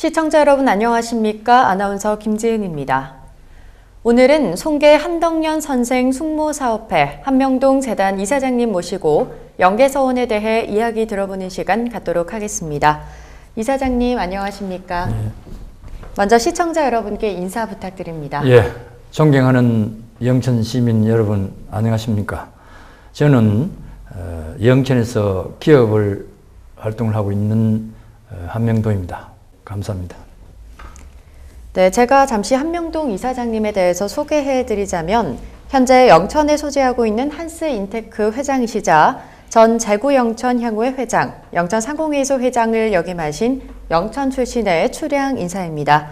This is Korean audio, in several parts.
시청자 여러분 안녕하십니까? 아나운서 김지은입니다. 오늘은 송계 한덕년 선생 숙모사업회 한명동 재단 이사장님 모시고 연계서원에 대해 이야기 들어보는 시간 갖도록 하겠습니다. 이사장님 안녕하십니까? 먼저 시청자 여러분께 인사 부탁드립니다. 예, 존경하는 영천 시민 여러분 안녕하십니까? 저는 어, 영천에서 기업을 활동을 하고 있는 어, 한명도입니다. 감사합니다. 네, 제가 잠시 한명동 이사장님에 대해서 소개해 드리자면 현재 영천에 소재하고 있는 한스 인테크 회장이시자 전 재구 영천 향후의 회장, 영천 상공회의소 회장을 역임하신 영천 출신의 추량 인사입니다.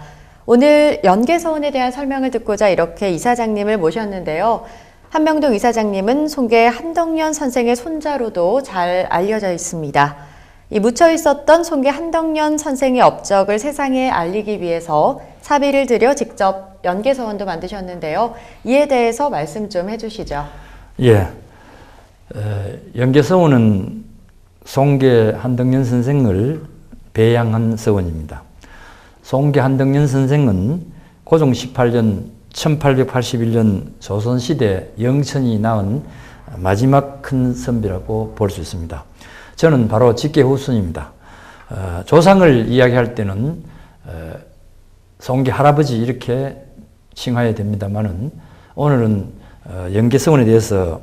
오늘 연계서원에 대한 설명을 듣고자 이렇게 이사장님을 모셨는데요. 한명동 이사장님은 송계 한덕년 선생의 손자로도 잘 알려져 있습니다. 이 묻혀 있었던 송계 한덕년 선생의 업적을 세상에 알리기 위해서 사비를 들여 직접 연계서원도 만드셨는데요. 이에 대해서 말씀 좀 해주시죠. 예, 어, 연계서원은 송계 한덕년 선생을 배양한 서원입니다. 송계 한덕년 선생은 고종 18년 1881년 조선시대 영천이 낳은 마지막 큰 선비라고 볼 수 있습니다. 저는 바로 직계 후손입니다. 어, 조상을 이야기할 때는 어, 송계 할아버지 이렇게 칭하야 됩니다만은 오늘은 어, 연계성원에 대해서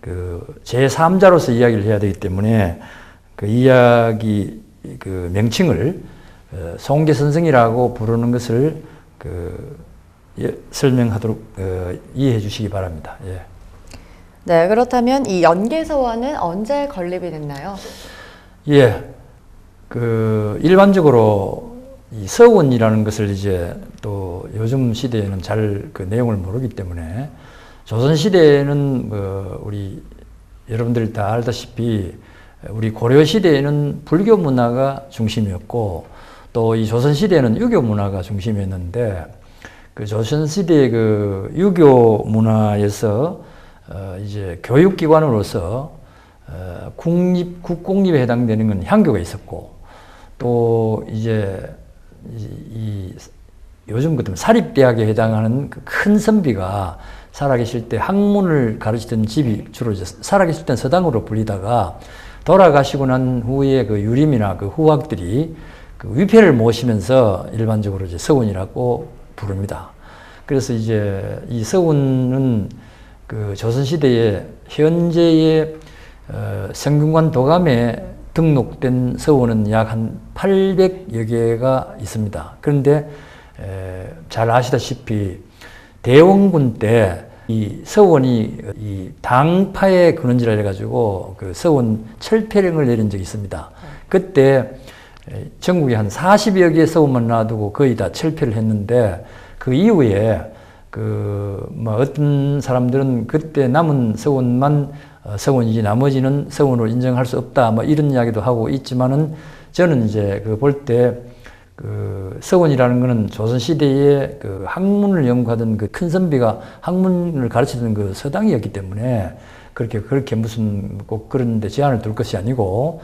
그 제3자로서 이야기를 해야 되기 때문에 그 이야기 그 명칭을 어, 송계 선생이라고 부르는 것을 그 예, 설명하도록 어, 이해해 주시기 바랍니다. 예. 네, 그렇다면 이 연계서원은 언제 건립이 됐나요? 예, 그 일반적으로 이 서원이라는 것을 이제 또 요즘 시대에는 잘 그 내용을 모르기 때문에 조선 시대에는 뭐 우리 여러분들이 다 알다시피 우리 고려 시대에는 불교 문화가 중심이었고 또 이 조선 시대에는 유교 문화가 중심이었는데 그 조선 시대의 그 유교 문화에서 어 이제 교육기관으로서 어 국립 국공립에 해당되는 건 향교가 있었고 또 이제 이, 이 요즘 같으면 사립대학에 해당하는 그큰 선비가 살아계실 때 학문을 가르치던 집이 주로 이제 살아계실 땐 서당으로 불리다가 돌아가시고 난 후에 그 유림이나 그 후학들이 그 위패를 모시면서 일반적으로 이제 서원이라고 부릅니다. 그래서 이제 이 서원은 그 조선시대에 현재의 어, 성균관 도감에 등록된 서원은 약 한 800여 개가 있습니다. 그런데 에, 잘 아시다시피 대원군 때 이 서원이 이 당파의 근원지라 해가지고 그 서원 철폐령을 내린 적이 있습니다. 그때 전국에 한 40여 개의 서원만 놔두고 거의 다 철폐를 했는데 그 이후에 그 뭐 어떤 사람들은 그때 남은 서원만 어, 서원이지 나머지는 서원으로 인정할 수 없다 뭐 이런 이야기도 하고 있지만은 저는 이제 그 볼 때 그 서원이라는 것은 조선 시대에 그 학문을 연구하던 그 큰 선비가 학문을 가르치던 그 서당이었기 때문에 그렇게 그렇게 무슨 꼭 그런데 제한을 둘 것이 아니고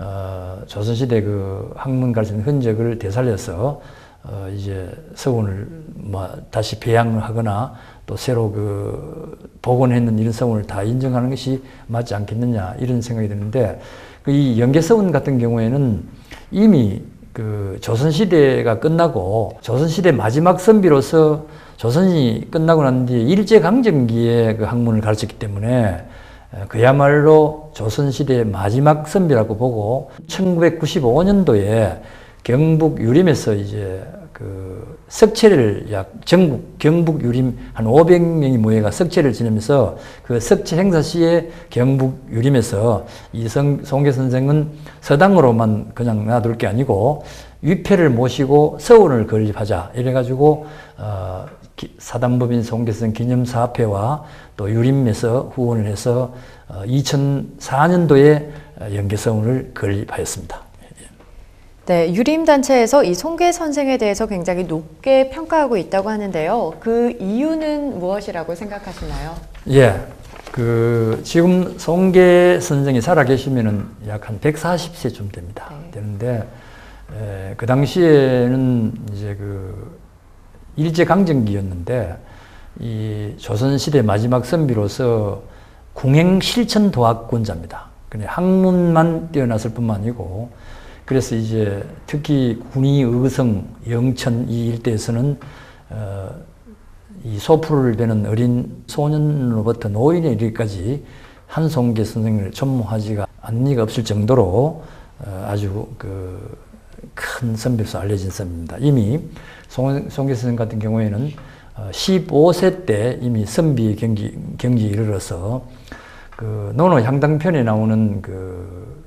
어, 조선 시대 그 학문 가르치는 흔적을 되살려서 어, 이제 서원을 뭐 다시 배양하거나 또 새로 그 복원했는 이런 서원을 다 인정하는 것이 맞지 않겠느냐 이런 생각이 드는데 그 이 연계서원 같은 경우에는 이미 그 조선시대가 끝나고 조선시대 마지막 선비로서 조선이 끝나고 난 뒤에 일제강점기에 그 학문을 가르쳤기 때문에 그야말로 조선시대의 마지막 선비라고 보고 1995년도에 경북 유림에서 이제 그 석체를 약 전국 경북 유림 한 500명이 모여가 석체를 지내면서 그 석체 행사 시에 경북 유림에서 이성 송계 선생은 서당으로만 그냥 놔둘 게 아니고 위패를 모시고 서원을 건립하자 이래가지고 어, 사단법인 송계선 기념사업회와 또 유림에서 후원을 해서 어, 2004년도에 연계서원을 건립하였습니다. 네, 유림단체에서 이 송계 선생에 대해서 굉장히 높게 평가하고 있다고 하는데요. 그 이유는 무엇이라고 생각하시나요? 예. 그, 지금 송계 선생이 살아계시면은 약 한 140세쯤 됩니다. 네. 되는데, 에, 그 당시에는 이제 그 일제 강점기였는데 이 조선 시대 마지막 선비로서 궁행 실천 도학권자입니다. 그냥 학문만 뛰어났을 뿐만 아니고 그래서 이제 특히 군위 의성 영천 이 일대에서는 어, 이 소풀을 베는 어린 소년으로부터 노인에 이르기까지 한송계 선생을 전무하지가 이가 없을 정도로 어, 아주 그 큰 선비로서 알려진 선비입니다. 이미 송, 송계 선생 같은 경우에는 어, 15세 때 이미 선비 경기, 경지에 이르러서 그 노노 향당편에 나오는 그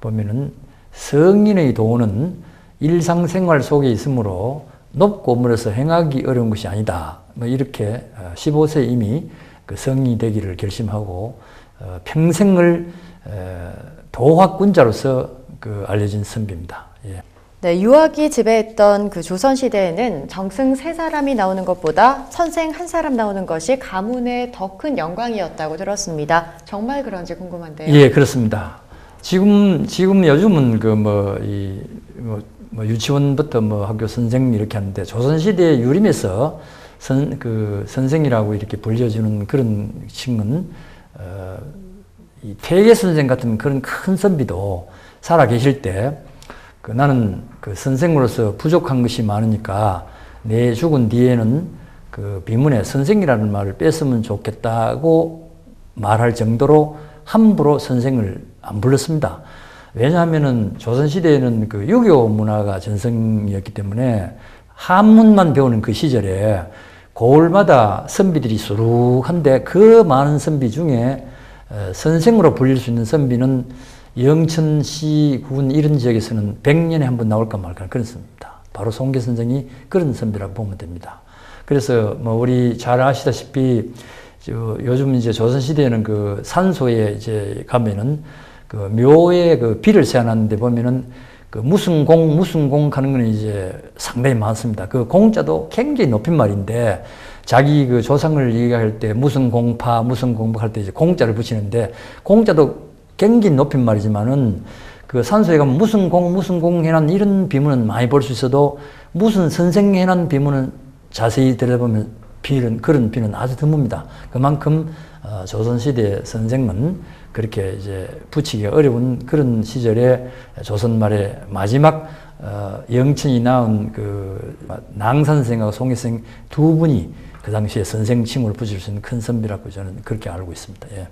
보면은 성인의 도는 일상생활 속에 있으므로 높고 물에서 행하기 어려운 것이 아니다. 뭐 이렇게 15세 이미 그 성인이 되기를 결심하고 어, 평생을 에, 도학군자로서 그 알려진 선비입니다. 예. 네, 유학이 지배했던 그 조선 시대에는 정승 세 사람이 나오는 것보다 선생 한 사람 나오는 것이 가문의 더 큰 영광이었다고 들었습니다. 정말 그런지 궁금한데요. 예, 그렇습니다. 지금 지금 요즘은 그뭐이 뭐 뭐 유치원부터 뭐 학교 선생 이렇게 하는데 조선 시대 유림에서 선 그 선생이라고 이렇게 불려주는 그런 층은 어, 이 퇴계 선생 같은 그런 큰 선비도 살아 계실 때 그 나는 그 선생으로서 부족한 것이 많으니까 내 죽은 뒤에는 그 비문에 선생이라는 말을 뺐으면 좋겠다고 말할 정도로 함부로 선생을 안 불렀습니다. 왜냐하면은 조선시대에는 그 유교 문화가 전성이었기 때문에 한문만 배우는 그 시절에 고을마다 선비들이 수룩한데 그 많은 선비 중에 어, 선생으로 불릴 수 있는 선비는 영천시 군 이런 지역에서는 100년에 한 번 나올까 말까 선비입니다. 바로 송계 선생이 그런 선비라고 보면 됩니다. 그래서 뭐 우리 잘 아시다시피 저 요즘 이제 조선 시대에는 그 산소에 이제 가면은 그 묘에 그 비를 세워놨는데 보면은 그 무슨 공 무슨 공 하는 거는 이제 상당히 많습니다. 그 공자도 굉장히 높인 말인데 자기 그 조상을 얘기할 때 무슨 공파 무슨 공부 할 때 이제 공자를 붙이는데 공자도 굉장히 높인 말이지만은 그 산소에 가면 무슨 공 무슨 공 해난 이런 비문은 많이 볼 수 있어도 무슨 선생 해난 비문은 자세히 들여다보면 비는 그런 비는 아주 드뭅니다. 그만큼 어, 조선시대 선생은 그렇게 이제 붙이기 어려운 그런 시절에 조선 말의 마지막 어, 영천이 낳은 그 낭선생하고 송혜생 두 분이 그 당시에 선생 칭호를 붙일 수 있는 큰 선비라고 저는 그렇게 알고 있습니다. 예.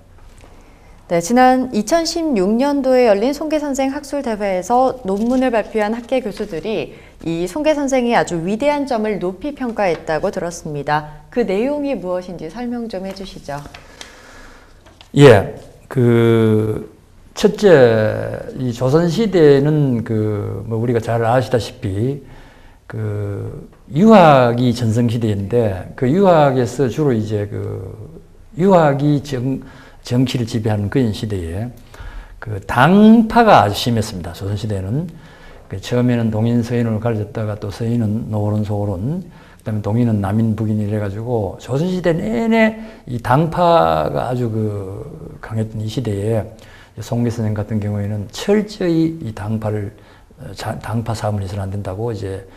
네, 지난 2016년도에 열린 송계 선생 학술 대회에서 논문을 발표한 학계 교수들이 이 송계 선생이 아주 위대한 점을 높이 평가했다고 들었습니다. 그 내용이 무엇인지 설명 좀 해주시죠. 예, 그 첫째 이 조선 시대는 그 뭐 우리가 잘 아시다시피 그 유학이 전성 시대인데 그 유학에서 주로 이제 그 유학이 정 정치를 지배하는 그런 시대에 그 당파가 아주 심했습니다. 조선 시대는 그 처음에는 동인 서인을 가르쳤다가 또 서인은 노론 소론 그다음에 동인은 남인 북인 이래가지고 조선 시대 내내 이 당파가 아주 그 강했던 이 시대에 송계 선생 같은 경우에는 철저히 이 당파를 당파 싸움을 해서는 안 된다고 이제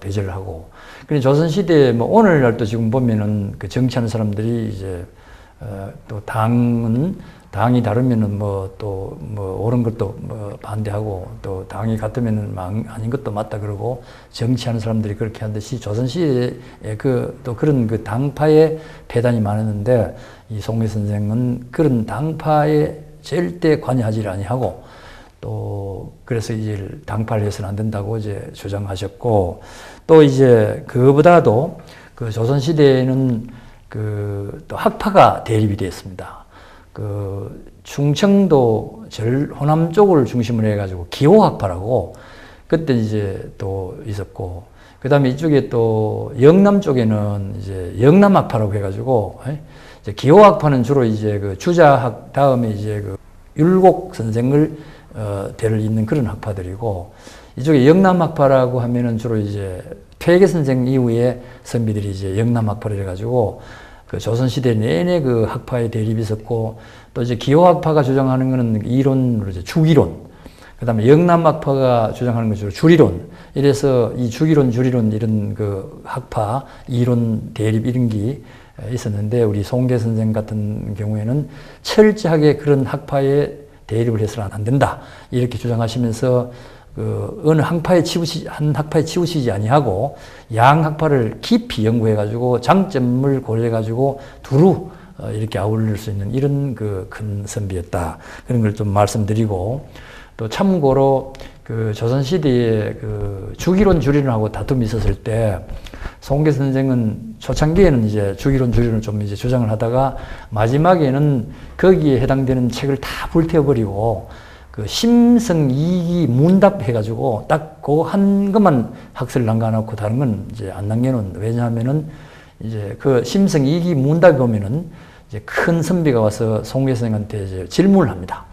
배제를 하고. 그래 조선 시대 뭐 오늘날도 지금 보면은 그 정치하는 사람들이 이제 어, 또 당은 당이 다르면은 뭐또뭐 옳은 것도 뭐 반대하고 또 당이 같으면은 아닌 것도 맞다 그러고 정치하는 사람들이 그렇게 한 듯이 조선 시대에 그 또 그런 그 당파의 폐단이 많았는데 이 송미 선생은 그런 당파에 절대 관여하지 아니하고 또 그래서 이제 당파를 해서는 안 된다고 이제 주장하셨고 또 이제 그보다도 그 조선 시대에는 그 또 학파가 대립이 되었습니다. 그 충청도 절 호남 쪽을 중심으로 해가지고 기호학파라고 그때 이제 또 있었고 그 다음에 이쪽에 또 영남 쪽에는 이제 영남학파라고 해가지고 이제 기호학파는 주로 이제 그 주자학 다음에 이제 그 율곡 선생을 어, 대를 잇는 그런 학파들이고 이쪽에 영남학파라고 하면은 주로 이제 퇴계 선생 이후에 선비들이 이제 영남학파를 해가지고 그 조선시대 내내 그 학파의 대립이 있었고 또 이제 기호학파가 주장하는 것은 이론으로 이제 주기론 그 다음에 영남학파가 주장하는 것으로 주리론. 이래서 이 주기론, 주리론 이런 그 학파, 이론 대립 이런 게 있었는데 우리 송계 선생 같은 경우에는 철저하게 그런 학파에 대립을 해서는 안 된다. 이렇게 주장하시면서 그 어느 학파에 치우시 한 학파에 치우시지 아니하고 양 학파를 깊이 연구해 가지고 장점을 고려해 가지고 두루 어, 이렇게 아울릴 수 있는 이런 그 큰 선비였다. 그런 걸 좀 말씀드리고 또 참고로 그 조선 시대에 그 주기론 주리론하고 다툼이 있었을 때 송계 선생은 초창기에는 이제 주기론 주리론을 좀 이제 주장을 하다가 마지막에는 거기에 해당되는 책을 다 불태워 버리고 그 심성 이기 문답 해가지고 딱 그 한 것만 학설을 남겨놓고 다른 건 이제 안 남겨놓은 왜냐하면은 이제 그 심성 이기 문답 보면은 이제 큰 선비가 와서 송계 선생한테 이제 질문을 합니다.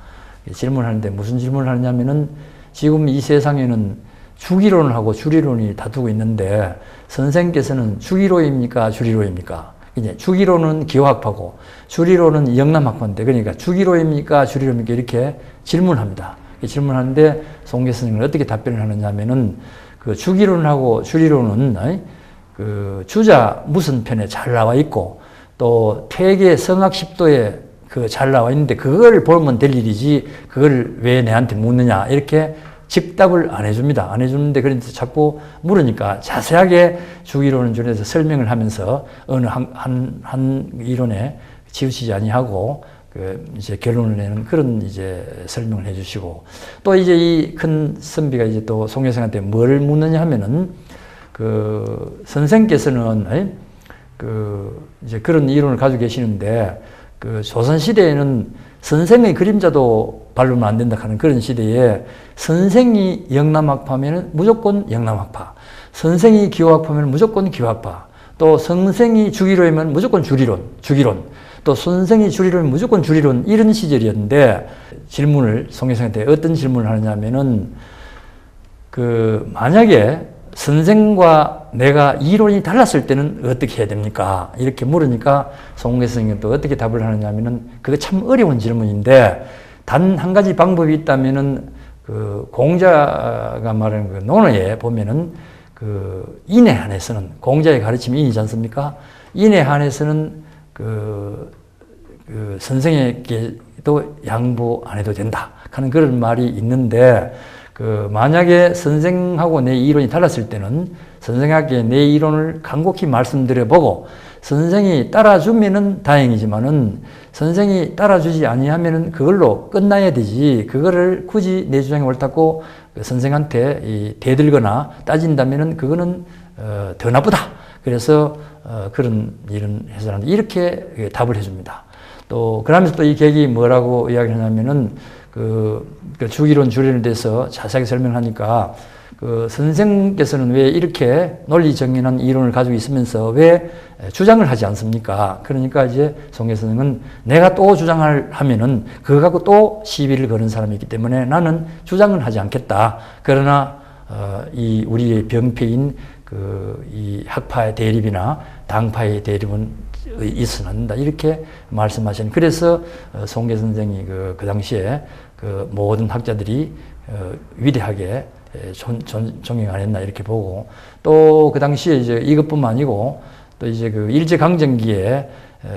질문을 하는데 무슨 질문을 하냐면은 지금 이 세상에는 주기론을 하고 주리론이 다투고 있는데 선생께서는 주기로입니까 주리로입니까? 이제 주기로는 기호학파고 주리로는 영남학파인데 그러니까 주기로입니까 주리로입니까 이렇게 질문합니다. 질문하는데 송계 선생은 어떻게 답변을 하느냐면은 그 주기론하고 주리론은? 그 주자 무슨 편에 잘 나와 있고 또 퇴계 성악 십도에 그 잘 나와 있는데 그걸 보면 될 일이지 그걸 왜 내한테 묻느냐 이렇게 즉답을 안 해줍니다. 안 해주는데 그런데 자꾸 물으니까 자세하게 주기론은 줄에서 설명을 하면서 어느 한, 한, 한 이론에 치우치지 아니하고 그 이제 결론을 내는 그런 이제 설명을 해주시고 또 이제 이 큰 선비가 이제 또 송여생한테 뭘 묻느냐 하면은 그 선생께서는? 그 이제 그런 이론을 가지고 계시는데 그 조선 시대에는 선생의 그림자도 바르면 안 된다 하는 그런 시대에 선생이 영남학파면은 무조건 영남학파, 선생이 기호학파면 무조건 기호학파, 또 선생이 주기로이면 무조건 주리론, 주기론, 또 선생이 주리론 무조건 주리론 이런 시절이었는데 질문을 송혜성한테 어떤 질문을 하느냐면은 그 만약에 선생과 내가 이론이 달랐을 때는 어떻게 해야 됩니까? 이렇게 물으니까 선생님은 또 어떻게 답을 하느냐면은 그거 참 어려운 질문인데 단 한 가지 방법이 있다면은 그 공자가 말하는 그 논어에 보면은 그 인에 한해서는 공자의 가르침이 인이지 않습니까? 인에 한해서는 그, 그 선생에게도 양보 안 해도 된다 하는 그런 말이 있는데 그 만약에 선생하고 내 이론이 달랐을 때는 선생에게 내 이론을 간곡히 말씀드려 보고 선생이 따라주면은 다행이지만은 선생이 따라주지 아니하면은 그걸로 끝나야 되지 그거를 굳이 내 주장이 옳다고 그 선생한테 이 대들거나 따진다면은 그거는 어, 더 나쁘다. 그래서 어, 그런 일은 해서는 이렇게 답을 해줍니다. 또 그러면서 또 이 계획이 뭐라고 이야기를 하냐면은 그, 그 주기론 주리론에 대해서 자세하게 설명하니까 그 선생께서는 왜 이렇게 논리 정연한 이론을 가지고 있으면서 왜 주장을 하지 않습니까? 그러니까 이제 송계 선생은 내가 또 주장을 하면은 그거 갖고 또 시비를 거는 사람이 있기 때문에 나는 주장을 하지 않겠다. 그러나 어, 이 우리의 병폐인 그 이 학파의 대립이나 당파의 대립은 있어는 안 된다. 이렇게 말씀하신. 그래서 어, 송계 선생이 그, 그 당시에 그 모든 학자들이 어, 위대하게 존, 존경 안 했나 이렇게 보고 또 그 당시에 이제 이것뿐만 아니고 또 이제 그 일제 강점기에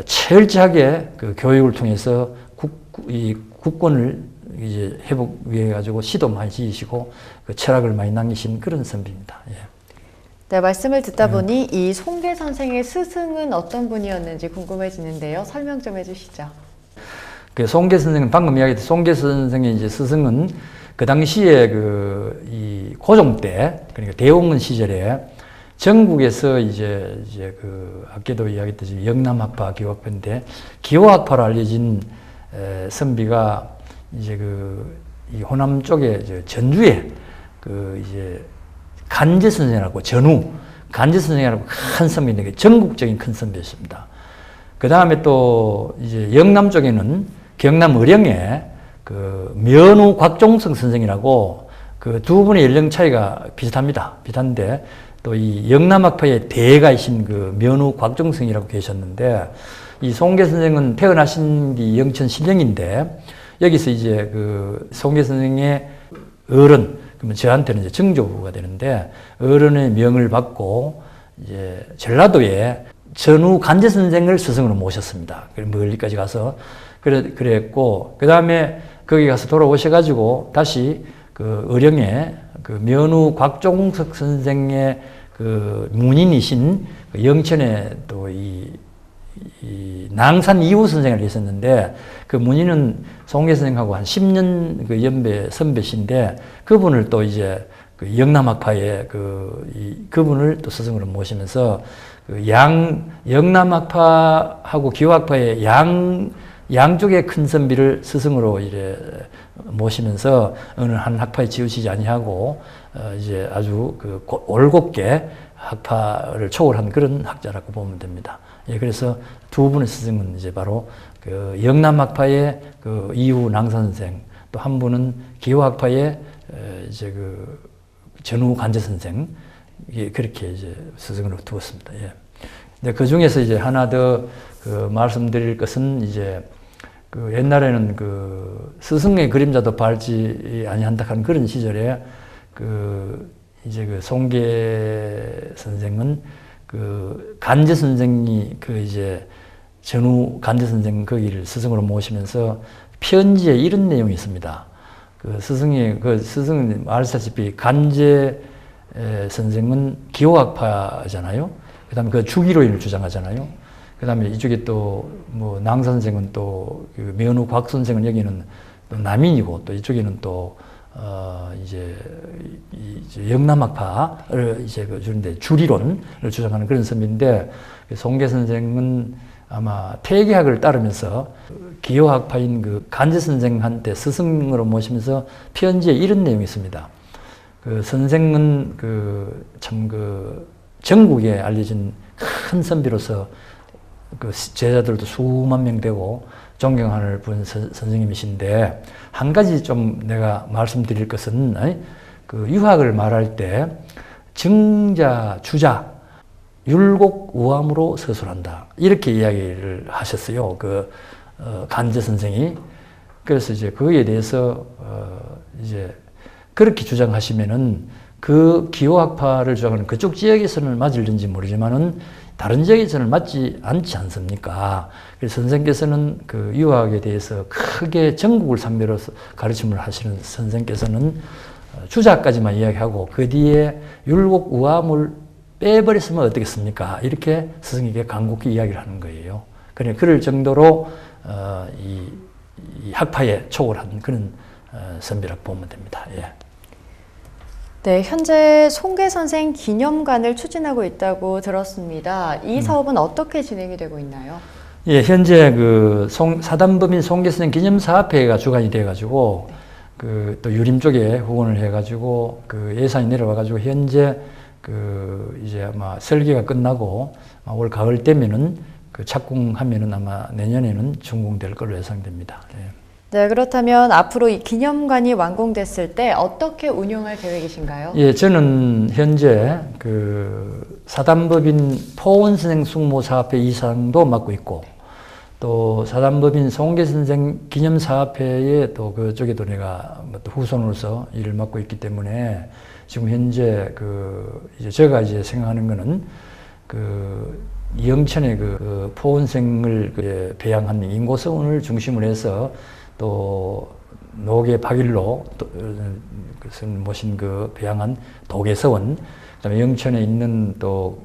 철저하게 그 교육을 통해서 국, 이 국권을 이제 회복 위해 가지고 시도 많이 지으시고 그 철학을 많이 남기신 그런 선비입니다. 예. 네, 말씀을 듣다 보니 이 송계 선생의 스승은 어떤 분이었는지 궁금해지는데요. 설명 좀 해주시죠. 그 송계 선생은 방금 이야기했던 송계 선생의 이제 스승은 그 당시에 그 이 고종 때 그러니까 대홍은 시절에 전국에서 이제 이제 그 아까도 이야기했듯이 영남학파 기호학파인데 기호학파로 알려진 에, 선비가 이제 그 이 호남 쪽에 이제 전주에 그 이제 간제 선생이라고 전후 간제 선생이라고 큰 선비인데 전국적인 큰 선비였습니다. 그 다음에 또 이제 영남 쪽에는 경남 의령에 그 면후 곽종성 선생이라고 그 두 분의 연령 차이가 비슷합니다. 비슷한데 또 이 영남학파의 대가이신 그 면후 곽종성이라고 계셨는데 이 송계 선생은 태어나신 게 영천 신령인데 여기서 이제 그 송계 선생의 어른 그러면 저한테는 이제 증조부가 되는데 어른의 명을 받고 이제 전라도에 전후 간제 선생을 스승으로 모셨습니다. 멀리까지 가서 그래 그랬고 그 다음에 거기 가서 돌아오셔가지고 다시 그 의령에 그 면후 곽종석 선생의 그 문인이신 그 영천에 또이 이 낭산 이후 선생을 계셨는데 그 문인은 송계 선생하고 한 10년 그 연배 선배신데 그분을 또 이제 그 영남학파의 그 이, 그분을 또 스승으로 모시면서 그 양 영남학파하고 기호학파의 양 양쪽의 큰 선비를 스승으로 이래 모시면서 어느 한 학파에 지우시지 아니하고 어 이제 아주 그 고- 올곧게 학파를 초월한 그런 학자라고 보면 됩니다. 예, 그래서 두 분의 스승은 이제 바로 그 영남 학파의 그 이후 낭산 선생, 또 한 분은 기호 학파의 에, 이제 그 전후 간제 선생, 예, 그렇게 이제 스승으로 두었습니다. 예. 근데 그 중에서 이제 하나 더 그 말씀드릴 것은 이제 그 옛날에는 그 스승의 그림자도 밟지 아니한다 하는 그런 시절에 그 이제 그 송계 선생은 그 간제 선생이 그 이제 전후 간제 선생 거기를 스승으로 모시면서 편지에 이런 내용이 있습니다. 그 스승이 그 스승은 아시다시피 간제 에, 선생은 기호학파잖아요. 그다음에 그 주기로인을 주장하잖아요. 그 다음에 이쪽에 또 뭐낭 선생은 또 그 면후 곽 선생은 여기는 또 남인이고 또 이쪽에는 또 어, 이제, 이, 이제 영남학파를 이제 그 주는데 주리론을 주장하는 그런 선비인데 송계 선생은 아마 퇴계학을 따르면서 기호학파인 그 간제 선생한테 스승으로 모시면서 편지에 이런 내용이 있습니다. 그 선생은 그 참그 전국에 알려진 큰 선비로서 그 제자들도 수만 명 되고 존경하는 분 선- 선생님이신데 한 가지 좀 내가 말씀드릴 것은 그 유학을 말할 때 증자 주자 율곡 우함으로 서술한다. 이렇게 이야기를 하셨어요. 그 어, 간제 선생이. 그래서 이제 거기에 대해서 어, 이제 그렇게 주장하시면은 그 기호학파를 주장하는 그쪽 지역에서는 맞을는지 모르지만은 다른 지역에서는 맞지 않지 않습니까? 그래서 선생께서는 그 유학에 대해서 크게 전국을 상대로 가르침을 하시는 선생께서는 어, 주자까지만 이야기하고 그 뒤에 율곡 우함을 빼버렸으면 어떻겠습니까? 이렇게 스승에게 간곡히 이야기를 하는 거예요. 그래 그럴 정도로 어, 이, 이 학파에 초월한 그런 어, 선비라고 보면 됩니다. 예. 네, 현재 송계 선생 기념관을 추진하고 있다고 들었습니다. 이 사업은 어떻게 진행이 되고 있나요? 예, 현재 그 송, 사단법인 송계선 기념사업회가 주관이 돼가지고 그 또 유림 쪽에 후원을 해가지고 그 예산이 내려와가지고 현재 그 이제 아마 설계가 끝나고 올 가을 되면은 그 착공하면은 아마 내년에는 준공될 걸로 예상됩니다. 예. 네, 그렇다면 앞으로 이 기념관이 완공됐을 때 어떻게 운영할 계획이신가요? 예, 저는 현재 그 사단법인 포원 선생 숙모 사업회 이사장도 맡고 있고 또 사단법인 송계 선생 기념 사업회에 또 그쪽에도 내가 뭐또 후손으로서 일을 맡고 있기 때문에 지금 현재 그 이제 제가 이제 생각하는 거는 그 영천의 그, 그 포원생을 그 배양한 인고서원을 중심으로 해서 또 노계 박일로 그것을 모신 그 배양한 도계서원, 그다음에 영천에 있는 또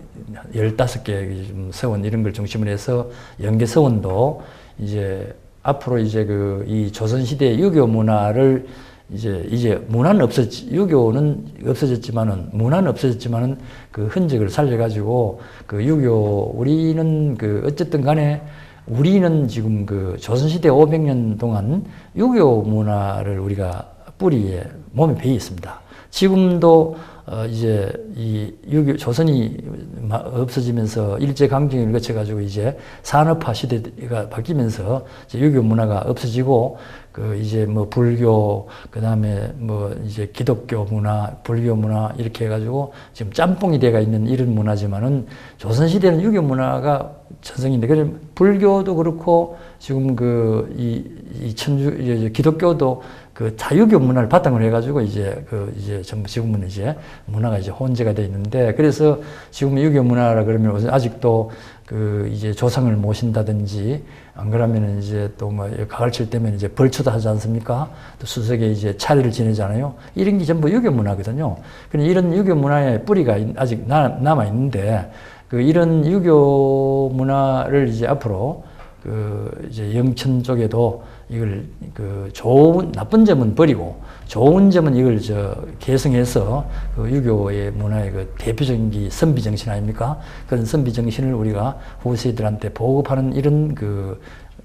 15개 좀 서원 이런 걸 중심으로 해서 연계서원도 이제 앞으로 이제 그 이 조선 시대 유교 문화를 이제 이제 문화는 없었지 유교는 없어졌지만은 문화는 없어졌지만은 그 흔적을 살려가지고 그 유교 우리는 그 어쨌든 간에 우리는 지금 그 조선시대 500년 동안 유교 문화를 우리가 뿌리에 몸에 배어 있습니다. 지금도 어 이제 이 유교 조선이 마- 없어지면서 일제 강점기를 거쳐 가지고 이제 산업화 시대가 바뀌면서 유교 문화가 없어지고 그 이제 뭐 불교 그다음에 뭐 이제 기독교 문화, 불교 문화 이렇게 해 가지고 지금 짬뽕이 돼가 있는 이런 문화지만은 조선 시대는 유교 문화가 전성인데 그래 불교도 그렇고 지금 그이 이 천주 이 기독교도 그그 자유교 문화를 바탕으로 해가지고 이제 그 이제 전부 지금은 이제 문화가 이제 혼재가 돼 있는데 그래서 지금 유교 문화라 그러면 아직도 그 이제 조상을 모신다든지 안 그러면 이제 또 뭐 가을칠 때면 이제 벌초도 하지 않습니까? 또 수석에 이제 차례를 지내잖아요. 이런 게 전부 유교 문화거든요. 그런데 이런 유교 문화의 뿌리가 있- 아직 남아 있는데 그 이런 유교 문화를 이제 앞으로 그 이제 영천 쪽에도 이걸 그 좋은 나쁜 점은 버리고 좋은 점은 이걸 저 개성해서 그 유교의 문화의 그 대표적인 게 선비 정신 아닙니까? 그런 선비 정신을 우리가 후세들한테 보급하는 이런 그,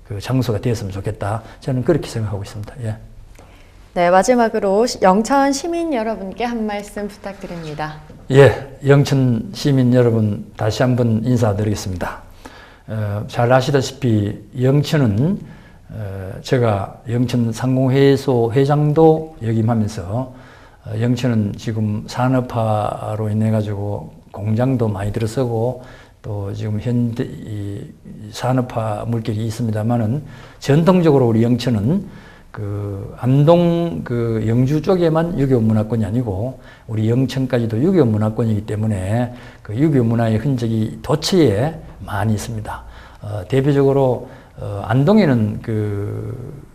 그 장소가 되었으면 좋겠다. 저는 그렇게 생각하고 있습니다. 예. 네, 마지막으로 시- 영천 시민 여러분께 한 말씀 부탁드립니다. 예, 영천 시민 여러분 다시 한번 인사드리겠습니다. 어, 잘 아시다시피 영천은 어, 제가 영천 상공회의소 회장도 역임하면서 어, 영천은 지금 산업화로 인해 가지고 공장도 많이 들어서고 또 지금 현대 이 산업화 물결이 있습니다만은 전통적으로 우리 영천은 그 안동 그 영주 쪽에만 유교 문화권이 아니고 우리 영천까지도 유교 문화권이기 때문에 그 유교 문화의 흔적이 도처에 많이 있습니다. 어, 대표적으로 어, 안동에는 그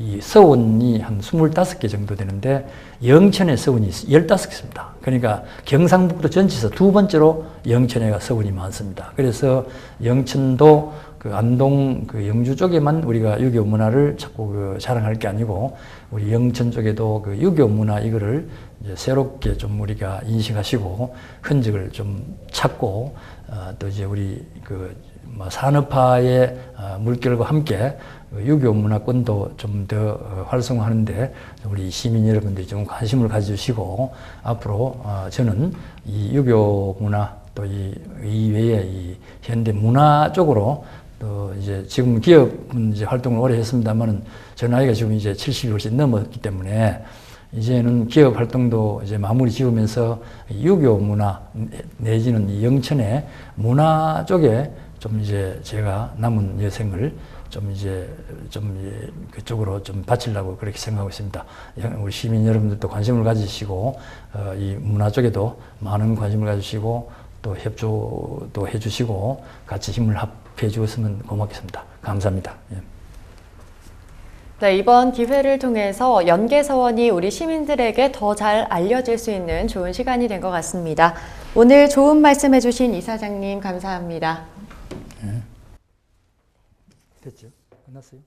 이 서원이 한 25개 정도 되는데 영천에 서원이 15개 있습니다. 그러니까 경상북도 전체에서 두 번째로 영천에가 서원이 많습니다. 그래서 영천도 그 안동 그 영주 쪽에만 우리가 유교 문화를 자꾸 그 자랑할 게 아니고 우리 영천 쪽에도 그 유교 문화 이거를 새롭게 좀 우리가 인식하시고 흔적을 좀 찾고 어, 또 이제 우리 그뭐 산업화의 어, 물결과 함께 그 유교 문화권도 좀 더 활성화하는데 우리 시민 여러분들이 좀 관심을 가져주시고 앞으로 어, 저는 이 유교 문화 또 이 이외의 이 현대 문화 쪽으로 또 이제 지금 기업은 이제 활동을 오래 했습니다만은 저 나이가 지금 이제 70이 훨씬 넘었기 때문에 이제는 기업 활동도 이제 마무리 지으면서 유교 문화 내지는 이 영천의 문화 쪽에 좀 이제 제가 남은 여생을 좀 이제 좀 이제 그쪽으로 좀 바치려고 그렇게 생각하고 있습니다. 영- 우리 시민 여러분들도 관심을 가지시고 어, 이 문화 쪽에도 많은 관심을 가지시고 또 협조도 해주시고 같이 힘을 합해 주었으면 고맙겠습니다. 감사합니다. 예. 네, 이번 기회를 통해서 연계서원이 우리 시민들에게 더 잘 알려질 수 있는 좋은 시간이 된 것 같습니다. 오늘 좋은 말씀 해주신 이사장님 감사합니다. 됐죠? 끝났어요?